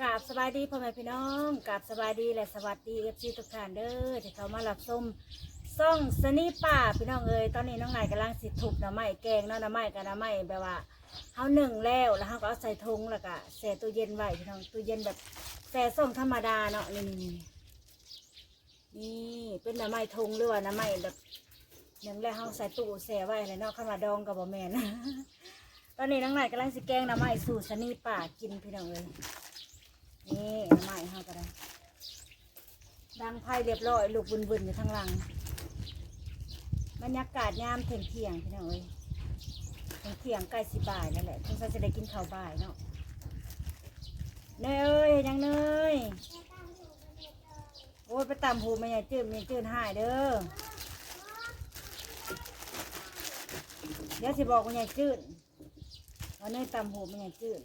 กราบสบายดีพ่อแม่พี่น้องกราบสบายดีและสวัสดีเอฟซีทุกท่านเด้อที่เขามารับชมซ่องสนีป่าพี่น้องเอ้ยตอนนี้น้องนายกำลังสิถูกหน้ำไม้แกงเนาะหน้ำไม้กับหน้ำไม้แบบว่าเฮาหนึ่งแล้วแล้วเฮาก็เอาใส่ถุงแล้วก็แช่ตู้เย็นไว้พี่น้องตู้เย็นแบบแช่ส้มธรรมดาเนาะนี่นี่นี่นี่เป็นหน้ำไม้ถุงหรือว่าหน้ำไม้แบบหนึ่งแล้วเฮาใส่ตู้แช่ไว้เลยเนาะข้าวมาดองกับบ่แม่นตอนนี้น้องนายกำลังสิแกงหน้ำไม้สู่สนีป่ากินพี่น้องเอ้ย นี่น้ำไม้เฮาก็ได้ ดังไพ่เรียบร้อยลูกบุญบุญอยู่ทางหลัง บรรยากาศยามเที่ยงเที่ยงพี่น้องเอ้ยเที่ยงเที่ยงใกล้สิบ่ายนั่นแหละทุกท่านจะได้กินข้าวบ่ายเนาะเนยเอ้ยยังเนยโอ้ยไปตามหูไม่ใหญ่จืดไม่จืดหายเด้อ เดี๋ยวสิบอกว่าใหญ่จืดว่าเนยตามหูไม่ใหญ่จืด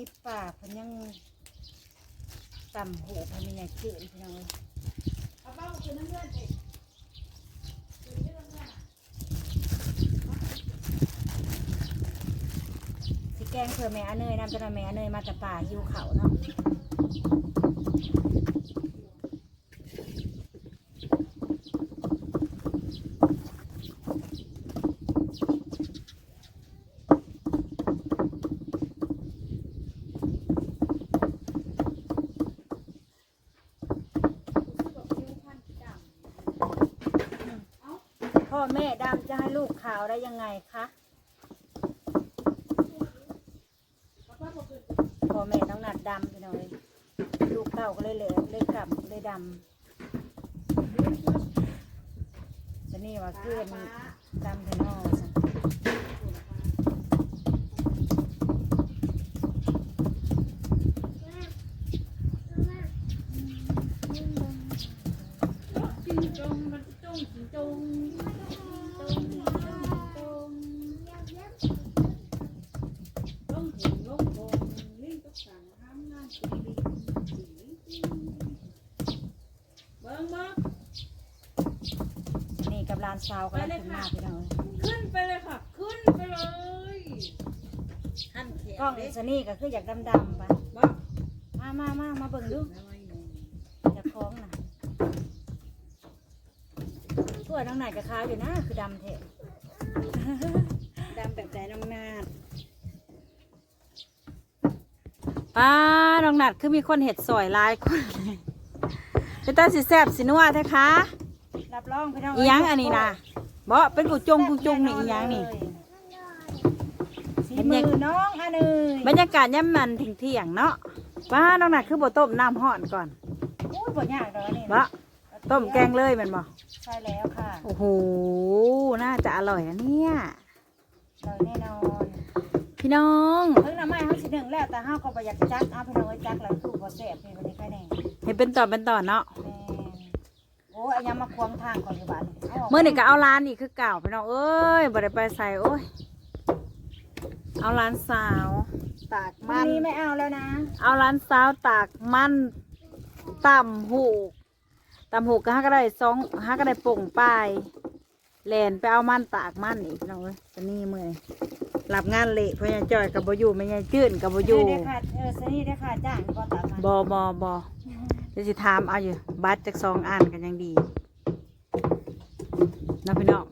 นนี่ป่าพันยังต่ำหูพันยังไงเจืดพี่น้องเลยเอาบ้าคือน้ำเงินเองแกงเผื่อแม่เนยนำจะนำแม่เนยมาจากป่าหิวเขาเนาะพ่อแม่ดำจะให้ลูกขาวได้ยังไงคะพ่อแม่ต้องหนัดดำไปหน่อยลูกเต่าก็เลยเหลือเลยกลับเลยดำจะนี่ว่าเกลือนดำไปนอกจ้ะ จิงจงมันจงจิงจงต้องเห็นลงบงลิ้นตกสั่งห้ามงานกินลิ้นเบิ้งเบิ้ง นี่ กับลานซาวก็ได้ถึงหน้าพี่น้องเลยขึ้นไปเลยค่ะ ขึ้นไปเลยขั้นแขนกล้องเด็กสนี่ก็คืออยากดำดำๆไปบ้ามามามามาเบิ่งดูจะคล้องนะตัวน้องไหนกับขาวอยู่นะคือดำเทะดำแบบใจน้องนาดป้าน้องนาดคือมีคนเห็ดสอยหลายคนเลยเป็นตาสิแซบสินัวแท้คะรับรองพี่น้องอีหยังอันนี้นะ บ่เป็นกูจงกูจงนี่อีหยังนี่ สีมือน้องอันเลยบรรยากาศย่ำมันถึงเที่ยงเนาะป้าน้องนาดคือบ่ต้มน้ำห่อนก่อนโอ้ยบ่ยากเลยนี่บ่ต้มแกงเลยแมันบ่ใช่แล้วค่ะโอ้โหน่าจะอร่อยนะเนี่ยเลยแน่นอนพี่น้องเพิ่งน้ำไม้เขาสิหนึ่งแล้วแต่ห้าก็บ่อยากจักเอาพี่น้องไว้จักแล้วคือบ่แซ่บนี่วันนี้ใครแน่เห็นเป็นตอนเป็นตอนเนาะแม่นโอ้ยอันยังมาควงทางก่อนอยู่บ้านนี่าเมื่อนี่ก็เอาร้านอีกคือเก่าพี่น้องเอ้ยบ่ได้ไปใส่โอ้ยเอาร้านสาวตากมัมันนนี้ไม่เอาแล้วนะ เอาร้านสาวตากมันต่ำหูกต่ำหูกก็ฮักก็ได้สองฮักก็ได้ป่งป้ายแลนไปเอามันตากมันอีกพี่น้องเอ้ยจะนี่มือนี่หลับงานเละเพราะยังจ่อยกับบ่อยู่ไม่ยังจื้นกับบ่อยู่เได้ค่ะเออสนี่ได้ค่ะจ้างก็ตัดมาบอบอบอ จะสิถามเอาอยู่บัตรจากซองอ่านกันยังดีนะพี่น้อง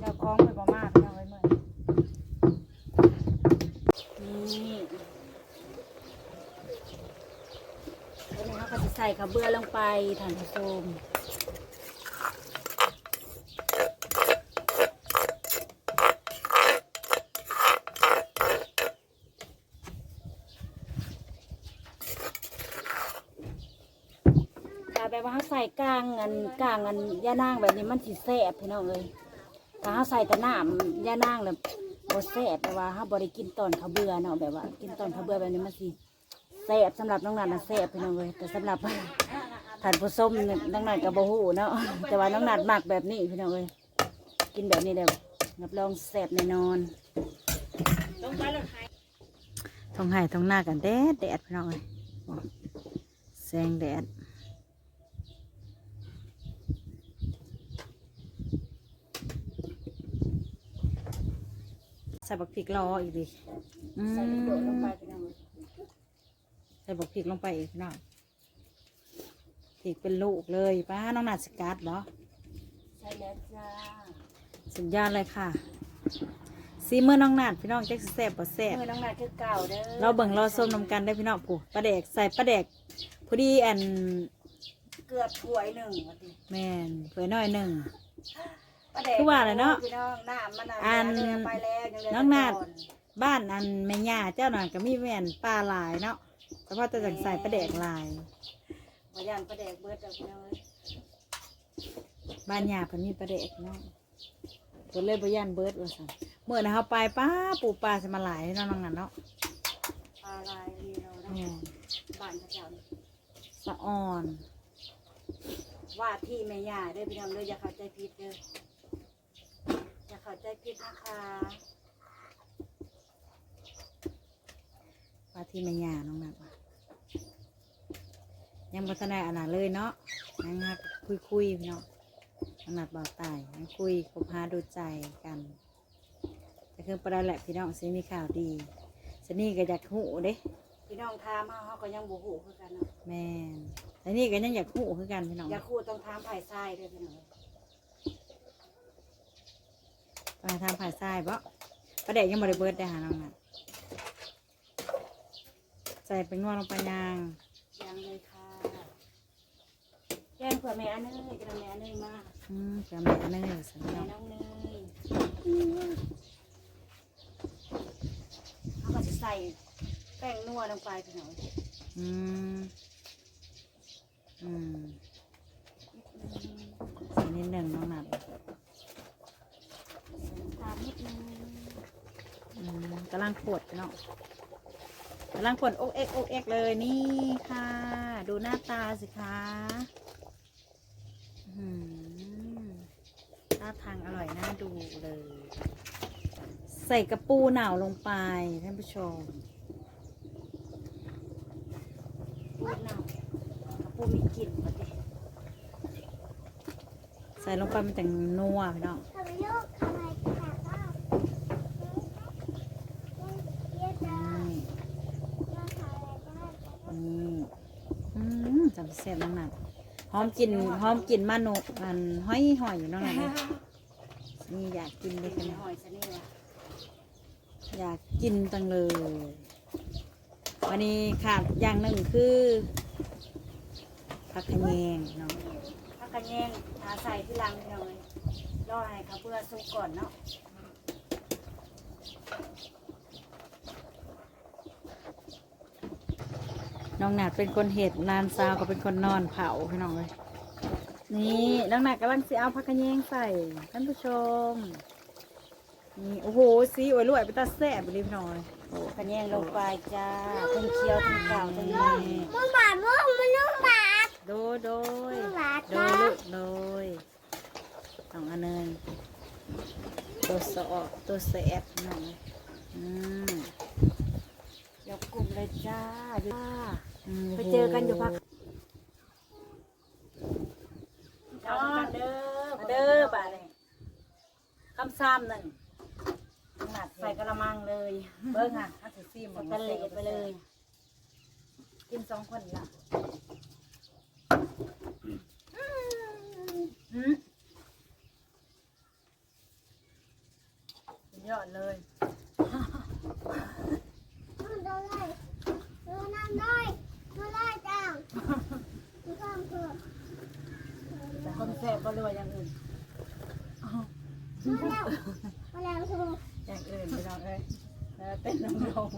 เจ้าคล้องไปบ่มากเจ้าไว้เมื่อนี่วันนี้เขาก็จะใส่ข้าวเบื่อลงไปทานผสมถ้าแบบว่าเขา ใส่กลางอันกลางอันย่านางแบบนี้มันสิแซ่บพี่น้องเลยถ้าเขาใส่แต่น้ำย่านางเลยบ่แซ่บแต่ว่าเขาบริกินตอนข้าเบื่อเนาะแบบว่า กินตอนข้าเบื่อแบบนี้มันสิแซ่บสำหรับน้องนันน่ะแซ่บพี่น้องเลยแต่สำหรับท่านผู้ชมน้องนันกับบ่ฮู้เนาะแต่ว่าน้องนันมักแบบนี้พี่น้องเลยกินแบบนี้เด้อรับรองแซ่บแน่นอนต้องไปเลยท้องไห้ท้องหน้ากันแดดแดดพี่น้องเลยแสงแดด ใส่บักพริกรออีกดิอืมใส่ลูกโดดลงไปพี่น้องเอ้ยใส่บักพริกลงไปอีกพี่น้องพริกเป็นลูกเลยป้าน้องนาดสกัดเหรอใส่แล้วจ้าสุดยอดเลยค่ะซีเมื่อน้องนาดพี่น้องแจ็คแซ่บบ่แซ่บ เมื่อน้องนาดคือเก่าเด้อเราเบิ่งรอส้มนำกันได้อพี่น้องผู้ปลาแดกใส่ปลาแดกพอดีอันเกือบถ้วยหนึ่งว่าติแม่นเผยน้อยหนึ่งป้าแดง คือว่าอะไรเนาะ พี่น้องน้ำมันอัน เรือไปแล้วยังเหลืน้องนาดแต่ก่บ้านอันแม่ย่าเจ้าน่ะก็มีแม่นปลาหลายเนาะแต่ว่าจะจังใส่ปลาแดกหลายบ่ย่านป้าแดกเบิดดอกพี่น้องเอ้ยบ้านย่าเพิ่นมีปลาแดกเนาะเพิ่นเลยบ่ย่านเบิดว่าซั่นเมื่อนะเฮาไปป้าปูปลาสิมาหลายเนาะน้องนั่นเนาะปลาลายเรียวแม่เนาะนบ้านพระเจ้านี่สะอ่อนว่าที่แม่ย่าเด้อพี่น้องเด้ออย่าเข้าใจผิดเด้ออย่า เข้าใจผิดนะคะปลาที่แม่ย่าน้องนั่นว่ะยังบ่ทันได้อันนั้นเลยเนาะยังฮักคุยๆพี่น้องน้องนัดบ่าวตายยังคุยคบหาดูใจกันแต่คือประเด็นแหละพี่น้องสิมีข่าวดีสนี่ก็อยากหูเด้พี่น้องถามเฮาเฮาก็ยังบ่ฮู้คือกันเนาะแม่นแต่นี่ก็ยังอยากหูคือกันพี่น้องอย่าคู่ต้องถามไผทรายเด้อพี่น้อง ไปทำผ่าทรายบ่ประเด็กยังบริเบิดได้หาน้องน่ะใส่เป็นงวลงไปยางยังเลยค่ะแกงเผื่อแม่อันเนยจะนำแม่อันเนยมาอืมจะแม่เนยสันแม่เนาะน้องเนยเขาก็จะใส่แป้งนัวลงไปพี่น้องอืมอืมใส่นิดหนึ่งน้องนัด ใส่น้ำตาลนิดนึง อืมกำ ลังขวดพี่น้องกำลังขวดอกเอ็กอกเอ็กเลยนี่ค่ะ ดูหน้าตาสิคะอืมท่าทางอร่อยน่าดูเลย ใส่กระปูหนาวลงไปท่านผู้ชมปูเน่าปูมีกลิ่นมาดิใส่ลงไปมันแต่งนัวพี่น้อง ทำไมลูกทำไมขาดบ้างเยอะจัง นี่ มาขายอะไรบ้าง นี่อืมจำเสียบน้องหนักหอมกลินหอมกลินมาโนมันห้อยหอยอยู่น้องหนักเลยนี่อยากกินเลยเป็กันนนะหอยชนิดละอยากกินจังเลย วันนี้ขาดอย่างหนึ่งคือผักขะแยงเนาะถ้ากระแยงหาใส่ที่รังพี่น้องเลยรอให้เขาเพื่อสุกก่อนเนาะ น้องหนักเป็นคนเห็ดลานซาวก็เป็นคนนอนเผาพี่น้องเลยนี่น้องหนักกำลังสิเอาผักขะแยงใส่ท่านผู้ชมนี่โอ้โหสีอวยรวยไปตาแซ่บไปเลยพี่น้อยโอ้กระแยงลงไปจ้าทั้งเคี้ยวทั้งเก่าทั้งนี้มันบาดลูกมันลูกบาดโดยโดยโดนะยลูกโดยสองอันเนินตัวสอตัวแสบหน่อยอืม กกลุ่มเลยจ้าจ้ามไปเจอกันอยู่พักนอนเด้อเด้อบ่าเลยคำซ้ำหนึ่งขนาดใส่กระมังเลย เบิ้งอะถ้าสิซีมใส่กันเละไปเลย กินสองคนละอืมสุดยอดเลย ดูได้ดูนั่นได้ดูได้จังดูข้างคือ แต่คนแซ่บก็รวยอย่างอื่น ดูแล้ว มาแล้วคืออย่างอื่นไปลองเอ้ยแล้วเต้นลงลง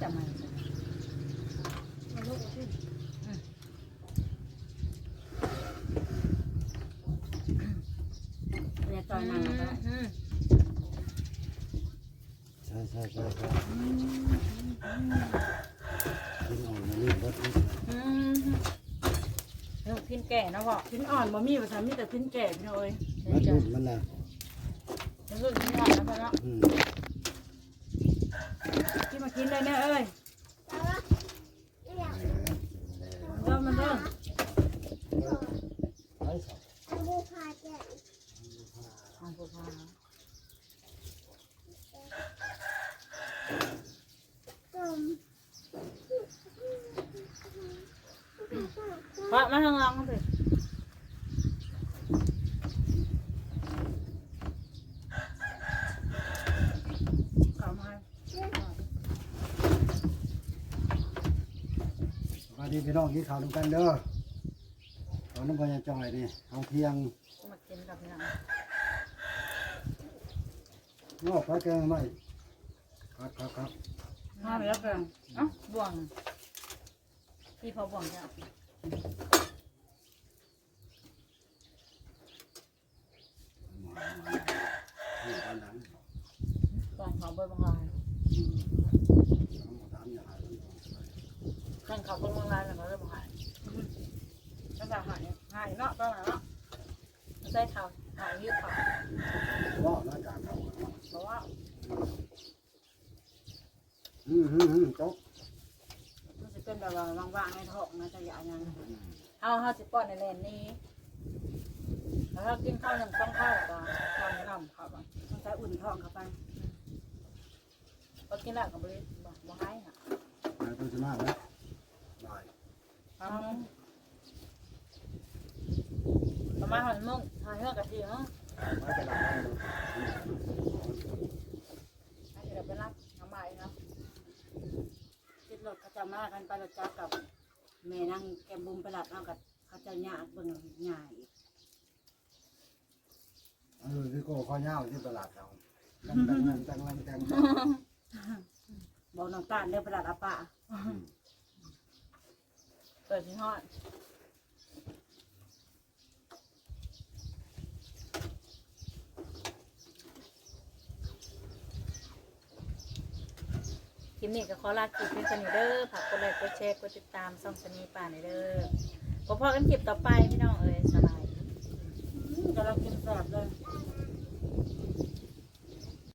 จะมามาลูกขึ้นเรียนตอนนั้นก็อืมใช่ใช่ใช่ใช่กินอ่อนมานี่รสนี่ อืมลูกพินแก่เนาะพ่อชิ้นอ่อนบ่มีภาษามีแต่ชิ้นแก่พี่น้อยมัดรุ่นมันนะแล้วก็พินอ่อนนะพ่อเนาะอืมที่มากินเลยเนี่ยเอ้ยแต่ว่าไม่อยากเริ่มมันเริ่ม ไอ้สัตว์ เพราะมาทางล่างสิเข้ามาสวัสดีพี่น้องที่ข่าวน้ำกันเด้อตอนน้ำพญาจอยนี่เอาเที่ยงมากินกับพี่น้องงอกพักแกงไม่ครับครับครับมาแล้วกันเอ้าบ่วงพี่พอบ่วงจ้ะนี่ ตอนนั้นบ่วงเขาเบอร์บางลายน้องถามอย่าหายนั่นเขาเบอร์บางลายแล้วเขาเร์บางลายตั้งแต่หายหายเนาะตั้งแต่เนาะใส่เท้าหายยืดขาว่าน่าจะเขาเพราะว่าอืมอืมอืมจบมันจะเป็น แบบว่าว่างๆในท้องนะจะอยากยังเอาห้าสิบป้อนในเลนนี้แล้วถ้ากินข้าวหนึ่งต้องข้าวก่อนตอนนี้ทำข้าวก่อนต้องใช้อุ่นท้องเข้าไปพอกินแล้วก็บริบอกบอกให้ค่ะนายต้องชนะแล้วได้ทำประมาณหันมุ่งหาเหือกกะทิเนาะไม่เป็นไร ให้เดี๋ยวไปรับน้ำใหม่เนาะติดรถเขาจะมา กันไปรถจักรกับแม่นั่งแกมบุมไปรับเอากับเขาจะยากเบิ่งง่ายเออที่โก้ข้อเน่าที่ตลาดเราตั้งตั้งตั้งตั้งตั้งตั้งบอกน้องตาลเดินไปรับอาป่าเปิดที่ห้อง ลิปนี้ก็ขอลาคลิปเพียงเท่านี้เด้อฝากกดไลค์กดแชร์กดติดตามส่องสนีป่าในเด้อพอพอกันคลิปต่อไปพี่น้องเอ้ยสบาย กำลังกินแสดเลย